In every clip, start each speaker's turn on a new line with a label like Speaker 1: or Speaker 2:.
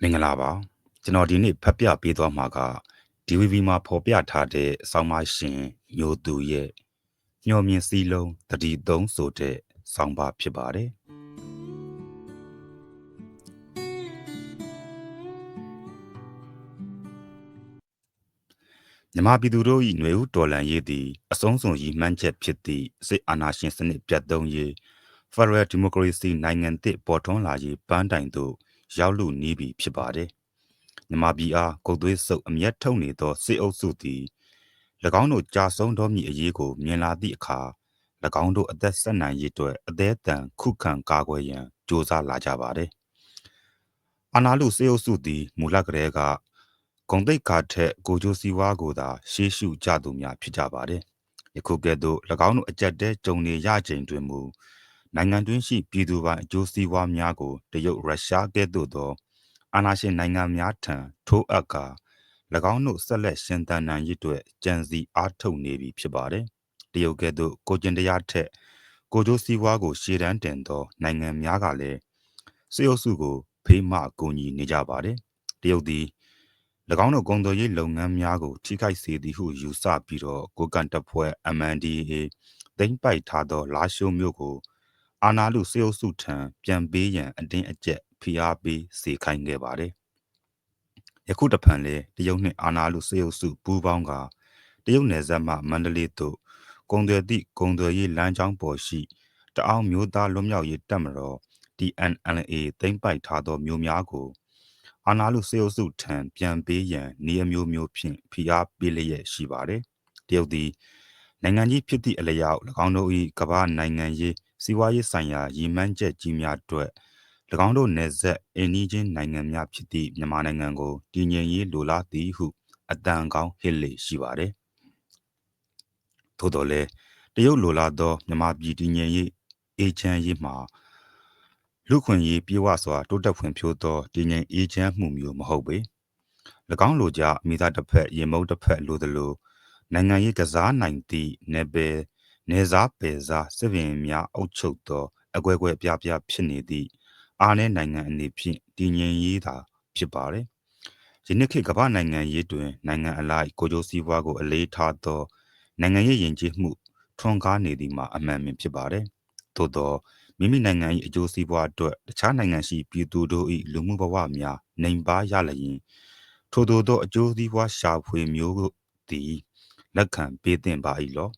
Speaker 1: မင်္ဂလာပါကျွန်တော်ဒီနေ့ဖတ်ပြပေးသွားမှာက DVB မှာဖော်ပြထားတဲ့အဆောင်မရှင်ညိုသူရဲ့ညော်မြင်စည်းလုံးတတိသုံးဆိုတဲ့ဆောင်းပါဖြစ်ပါတယ်မြမပြည်သူတို့၏ຫນွေဦးတော်လန်ရေးသည်အဆုံးစွန်ရည်မှန်းချက်ဖြစ်သည့်စစ်အာဏာရှင်စနစ်ပြတ်သုံးရေး Federal Democracy နိုင်ငံသစ်ပေါ်ထွန်းလာရေးပန်းတိုင်သို့ ရောက်လူနီးပြီဖြစ်ပါတယ်။မြမပြည်အားကုတ်သွေးဆုပ်အမျက်ထုတ်နေသောစစ်အုပ်စုသည်၎င်းတို့ကြာဆုံးတော်မူအရေးကိုမြင်လာသည့်အခါ၎င်းတို့အသက်ဆက်နိုင်ရေးအတွက်အသေးအံခုခံကာကွယ်ရန်ကြိုးစားလာကြပါတယ်။အာနာလူစစ်အုပ်စုသည်မူလကတည်းကဂုံတိတ်ကာထက်ကိုချိုစီဝါကိုသာရှေးရှုကြသူများဖြစ်ကြပါတယ်။ယခုကဲ့သို့၎င်းတို့အကြက်တဲကြုံနေရချိန်တွင်မူ နိုင်ငံတွင်းရှိပြည်သူပိုင်အကျိုးစီးပွားများကိုတရုတ်ရုရှားကဲ့သို့သောအာဏာရှင်နိုင်ငံများထံထိုးအပ်ကာ၎င်းတို့ဆက်လက်ရှင်သန်နိုင်ရည်အတွက်ကြံစီအားထုတ်နေပြီဖြစ်ပါတယ်။တရုတ်ကဲ့သို့ကိုကျင်တရားထက်ကိုကျိုးစည်းဝါးကိုရှေ့တန်းတင်သောနိုင်ငံများကလည်းစေအုပ်စုကိုဖေးမအကူအညီနေကြပါတယ်။တရုတ်သည်၎င်းတို့ကုန်သွယ်ရေးလုပ်ငန်းများကိုထိခိုက်စေသည်ဟုယူဆပြီးတော့ကိုကန်တပ်ဖွဲ့ MNDAA သိမ်းပိုက်ထားသောလာရှိုးမျိုးကို အာနာလူစေအုပ်စုထံပြန်ပေးရန်အတင်းအကျပ်ဖိအားပေးစေခိုင်းခဲ့ပါတယ်။ယခုတဖန်လေတရုတ်နှင့်အာနာလူစေအုပ်စုပူးပေါင်းကတရုတ်နယ်စပ်မှမန္တလေးသို့ကုံသွယ်သည့်ကုံသွယ်ရေးလမ်းကြောင်းပေါ်ရှိတအောင်မျိုးသားလွတ်မြောက်ရေးတပ်မတော် TNLA သိမ်းပိုက်ထားသောမျိုးများကိုအာနာလူစေအုပ်စုထံပြန်ပေးရန်နေအမျိုးမျိုးဖြင့်ဖိအားပေးလျက်ရှိပါတယ်။တရုတ်သည်နိုင်ငံကြီးဖြစ်သည့်အလျောက်၎င်းတို့၏ကမ္ဘာနိုင်ငံရေး စီးပွားရေးဆိုင်ရာရည်မှန်းချက်ကြီးများအတွက်၎င်းတို့နယ်စပ်အင်းကြီးချင်းနိုင်ငံများဖြစ်သည့်မြန်မာနိုင်ငံကိုတည်ငြိမ်ရေးလိုလားသည်ဟုအတန်ကောင်းဟစ်လေရှိပါတယ်။ထို့တော်လည်းတရုတ်လိုလားသောမြန်မာပြည်တည်ငြိမ်ရေးအေချမ်းရေးမှာလူခွင့်ရေးပြေဝစွာတိုးတက်ဖွံ့ဖြိုးသောတည်ငြိမ်အေချမ်းမှုမျိုးမဟုတ်ပေ။၎င်းလိုကြမိသားတစ်ဖက်ရေမုတ်တစ်ဖက်လိုသလိုနိုင်ငံရေးကစားနိုင်သည့်နယ်ပယ် နေစားပယ်စားစစ်ပင်များအုပ်ချုပ်သောအကွဲကွဲပြားပြားဖြစ်နေသည့်အားနည်းနိုင်ငံအနေဖြင့်တည်ငြိမ်ရေးသာဖြစ်ပါတယ်။ယနေ့ခေတ်ကမ္ဘာနိုင်ငံရေးတွင်နိုင်ငံအလိုက်ကိုကြိုးစည်းပွားကိုအလေးထားသောနိုင်ငံရေးယဉ်ကျေးမှုထွန်းကားနေသည်မှာအမှန်ပင်ဖြစ်ပါတယ်။သို့သောမိမိနိုင်ငံ၏အကျိုးစီးပွားအတွက်တခြားနိုင်ငံရှိပြည်သူတို့၏လူမှုဘဝများနိုင်ပါရလျင်ထို့သောသောအကျိုးစီးပွားရှာဖွေမျိုးသည်လက်ခံပေးသင့်ပါ၏လော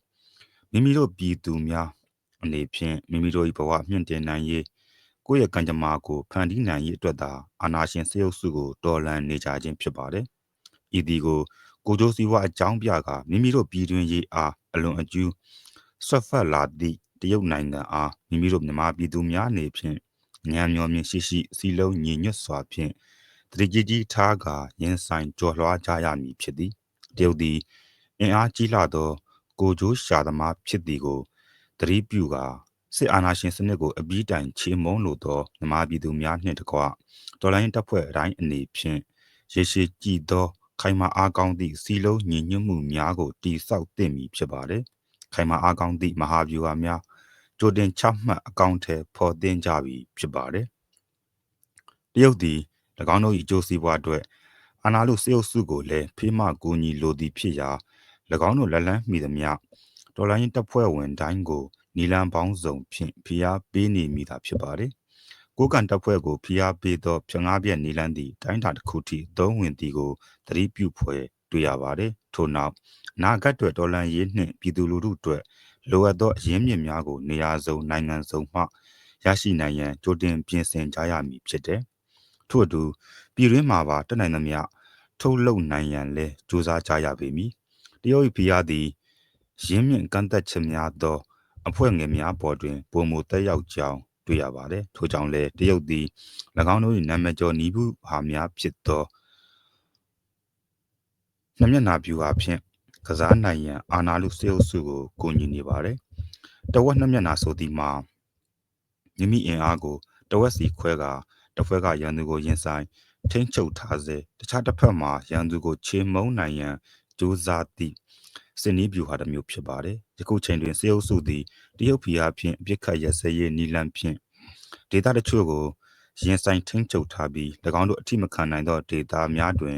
Speaker 1: မိမိတို့ပြည်သူများအနေဖြင့်မိမိတို့၏ဘဝမြင့်တင်နိုင်ရေးကိုယ့်ရဲ့ကံကြမ္မာကိုဖန်တီးနိုင်ရေးအတွက်သာအာဏာရှင်စေအုပ်စုကိုတော်လှန်နေကြခြင်းဖြစ်ပါတယ်။ဤသည်ကိုကိုကျိုးစည်းဝါအကြောင်းပြကမိမိတို့ပြည်တွင်ရေးအားအလွန်အကျူးဆွတ်ဖက်လာသည့်တရုတ်နိုင်ငံအားမိမိတို့မြန်မာပြည်သူများအနေဖြင့်ဉာဏ်မျောမြင်ရှိရှိစီလုံးညီညွတ်စွာဖြင့်တတိကြီးကြီးထားကာရင်ဆိုင်ကြော်လွှားကြရမည်ဖြစ်သည်တရုတ်သည်အင်အားကြီးလာသော ကိုကျိုးရှာသမားဖြစ်သည်ကိုသတိပြုကာစစ်အာဏာရှင်စနစ်ကိုအပြီးတိုင်ချေမုန်းလိုသောမြမပြည်သူများနှင့်တကွတော်လိုင်းတပ်ဖွဲ့အတိုင်းအနေဖြင့်ရေရှည်ကြည်သော ခိုင်မာအားကောင်းသည့်စီလုံးညီညွတ်မှုများကိုတိဆောက်သင့်မည်ဖြစ်ပါတယ်။ခိုင်မာအားကောင်းသည့်မဟာဗျူဟာများကြိုတင်ချမှတ်အကောင့်ထဲပေါ်တင်ကြပြီဖြစ်ပါတယ်။တရုတ်သည်၎င်းတို့၏အကျိုးစီးပွားအတွက်အာဏာလုစေအုပ်စုကိုလည်းဖေးမကူညီလိုသည်ဖြစ်ရာ၎ င်းတို့လက်လန်းမိသည်မြဒေါ်လာရင်းတပ်ဖွဲ့ဝင်တိုင်းကိုနီလန်ပေါင်းစုံဖြင့်ဖိအားပေးနေမိတာဖြစ်ပါတယ်။ကိုကန်တပ်ဖွဲ့ကိုဖိအားပေးသောဖြငားပြက်နီလန်သည့်တိုင်းတာတစ်ခုထိသုံးဝင်သည်ကိုသတိပြုဖွယ်တွေ့ရပါတယ်။ထို့နောက်နာဂတ်တွေဒေါ်လာရေးနှင့်ပြည်သူလူထုအတွက်လိုအပ်သောအရင်းမြစ်များကိုနေရာစုံနိုင်ငံစုံမှရရှိနိုင်ရန်ကြိုတင်ပြင်ဆင်ကြရမည်ဖြစ်တယ်။ထို့အတူပြည်ရင်းမှာပါတက်နိုင်သမျှထုတ်လုပ်နိုင်ရန်လဲစူးစမ်းကြရပေမည်။တ ရုတ်၏ဖိအားသည်ရင်းမြင့်ကန့်သက်ချက်များသောအဖွဲ့ငယ်များပေါ်တွင်ပုံမူတက်ရောက်ကြောင်းတွေ့ရပါတယ်ထို့ကြောင့်လည်းတရုတ်သည်၎င်းတို့၏နာမည်ကျော်နီးဘူးဟာများဖြစ်သောနှမျက်နာပြူဟာဖြင့်ကစားနိုင်ရန်အာနာလူစေအုပ်စုကိုကူညီနေပါတယ်တဝက်နှမျက်နာဆိုသည်မှာမိမိအင်အားကိုတဝက်စီခွဲကတစ်ဖွဲ့ကရန်သူကိုရင်ဆိုင်ထိမ့်ချုပ်ထားစေတခြားတစ်ဖက်မှာရန်သူကိုချေမုန်းနိုင်ရန် ကြိုးစားသည့်စင်နီးဗျူဟာတစ်မျိုးဖြစ်ပါတယ်။ယခုချိန်တွင်စေအုပ်စုသည်တရုတ်ဖီအားဖြင့်အပြစ်ခတ်ရစဲရေးနီလန်ဖြင့်ဒေသတချို့ကိုရင်ဆိုင်ထိန်းချုပ်ထားပြီး၎င်းတို့အထိမခံနိုင်သောဒေသများတွင်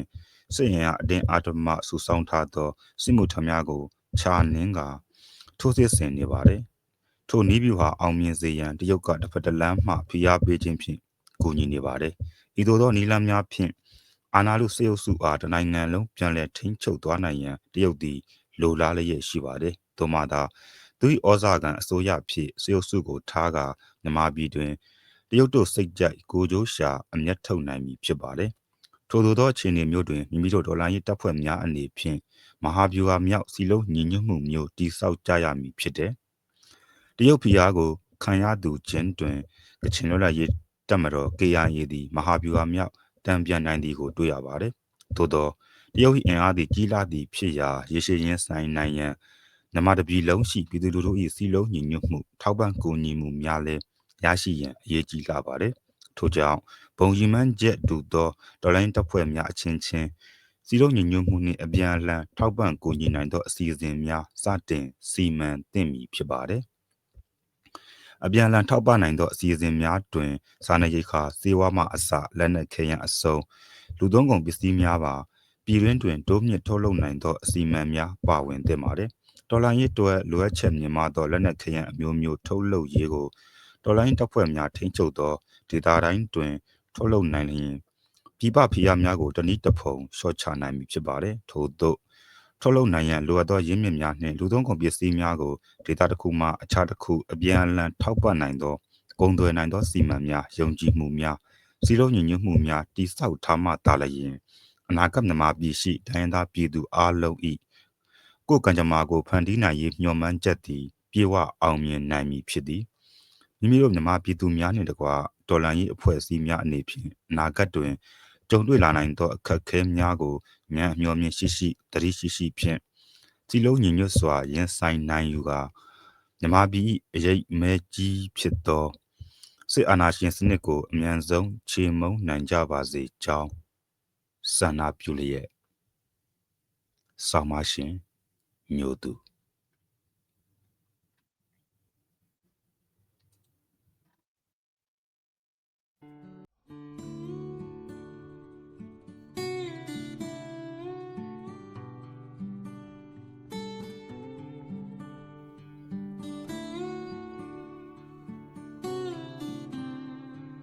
Speaker 1: စစ်ရင်အတင်းအာဓမဆူဆောင်းထားသောစစ်မှုထမ်းများကိုခြာနှင်းကထိုးစစ်ဆင်နေပါတယ်။ထိုနီးဗျူဟာအောင်မြင်စေရန်တရုတ်ကတစ်ဖက်တစ်လမ်းမှဖိအားပေးခြင်းဖြင့်ကူညီနေပါတယ်။ဤသို့သောနီလန်းများဖြင့် အာနာလူစေအုပ်စုအားတနိုင်ငံလုံးပြန်လည်ထိန်းချုပ်သွားနိုင်ရန်တရုတ်သည်လိုလားလျက်ရှိပါတယ်။သို့မှသာသူ၏ဩဇာကန်အစိုးရဖြစ်စေအုပ်စုကိုထားကာမြန်မာပြည်တွင်တရုတ်တို့စိတ်ကြိုက်ကိုကြိုးရှာအမျက်ထုတ်နိုင်ပြီဖြစ်ပါတယ်။ထို့သောသောအခြေအနေမျိုးတွင်မိမိတို့ဒေါ်လာရေးတပ်ဖွဲ့များအနေဖြင့်မဟာဗျူဟာမြောက်စီလုံးညီညွတ်မှုမျိုးတိဆောက်ကြရမည်ဖြစ်တယ်။တရုတ်ဖီအားကိုခံရသူချင်းတွင်ကချင်လွတ်လပ်ရေးတပ်မတော် KIA သည်မဟာဗျူဟာမြောက် တံပြန်နိုင်သည်ကိုတွေ့ရပါတယ်။သို့သောတရုတ်၏အင်အားသည်ကြီးလာသည့်ဖြစ်ရာရေရှည်ရင်းဆိုင်နိုင်ရန်နမတပြည်လုံးရှိပြည်သူလူထု၏စီလုံးညီညွတ်မှုထောက်ပံ့ကူညီမှုများလည်းရရှိရန်အရေးကြီးလာပါတယ်။ထို့ကြောင့်ဘုံရီမန်းချက်တူသောဒေါ်လာတပ်ဖွဲ့များအချင်းချင်းစီလုံးညီညွတ်မှုနှင့်အပြန်အလှန်ထောက်ပံ့ကူညီနိုင်သောအစီအစဉ်များစတင်စီမံသင့်မည်ဖြစ်ပါတယ်။ အပြန်အလှန်ထောက်ပံ့နိုင်သောအစီအစဉ်များတွင်စားနပ်ရိက္ခာစေဝါမှအစလက်နက်ခဲယံအစုံလူသုံးကုန်ပစ္စည်းများပါပြည်တွင်းတွင်တိုးမြင့်ထုတ်လုပ်နိုင်သောအစီအမံများပါဝင်သင့်ပါတယ်။ဒေါ်လာရစ်တွဲလိုအပ်ချက်မြင့်မားသောလက်နက်ခဲယံအမျိုးမျိုးထုတ်လုပ်ရေးကိုဒေါ်လာရင်းတပ်ဖွဲ့များထိန်းချုပ်သောဒေသတိုင်းတွင်ထုတ်လုပ်နိုင်လျင်ပြည်ပဖိအားများကိုတနည်းတစ်ဖုံရှော့ချနိုင်ပြီဖြစ်ပါတယ်။ထို့သော ထုတ်လုပ်နိုင်ရန်လိုအပ်သောရင်းမြစ်များနှင့်လူသုံးကုန်ပစ္စည်းများကိုဒေသတစ်ခုမှအခြားတစ်ခုအပြန်အလှန်ထောက်ပံ့နိုင်သောကုန်သွယ်နိုင်သောစီမံများယုံကြည်မှုများစီလုံးညီညွတ်မှုများတိဆောက်ထားမှသာလျင်အနာဂတ်မြန်မာပြည်ရှိဒိုင်းသားပြည်သူအလုံးဤကိုယ်ကံကြမ္မာကိုဖန်တီးနိုင်ရေးမျှော်မှန်းချက်သည်ပြေဝအောင်မြင်နိုင်မည်ဖြစ်သည်မိမိတို့မြန်မာပြည်သူများနှင့်တကွဒေါ်လာရေးအဖွဲ့အစည်းများအနေဖြင့်အနာဂတ်တွင် ကြုံတွေ့လာနိုင်သောအခက်အခဲများကိုဉာဏ်မျှော်မြင်ရှိရှိတတိရှိရှိဖြင့်စီလုံးညီညွတ်စွာရင်ဆိုင်နိုင်ယူကာမြန်မာပြည်အရေးမဲကြီးဖြစ်သောစစ်အာဏာရှင်စနစ်ကိုအမြန်ဆုံးခြေမုံနိုင်ကြပါစေကြောင်းဆန္ဒပြုလျက်ဆောင်းပါရှင်မျိုးသူ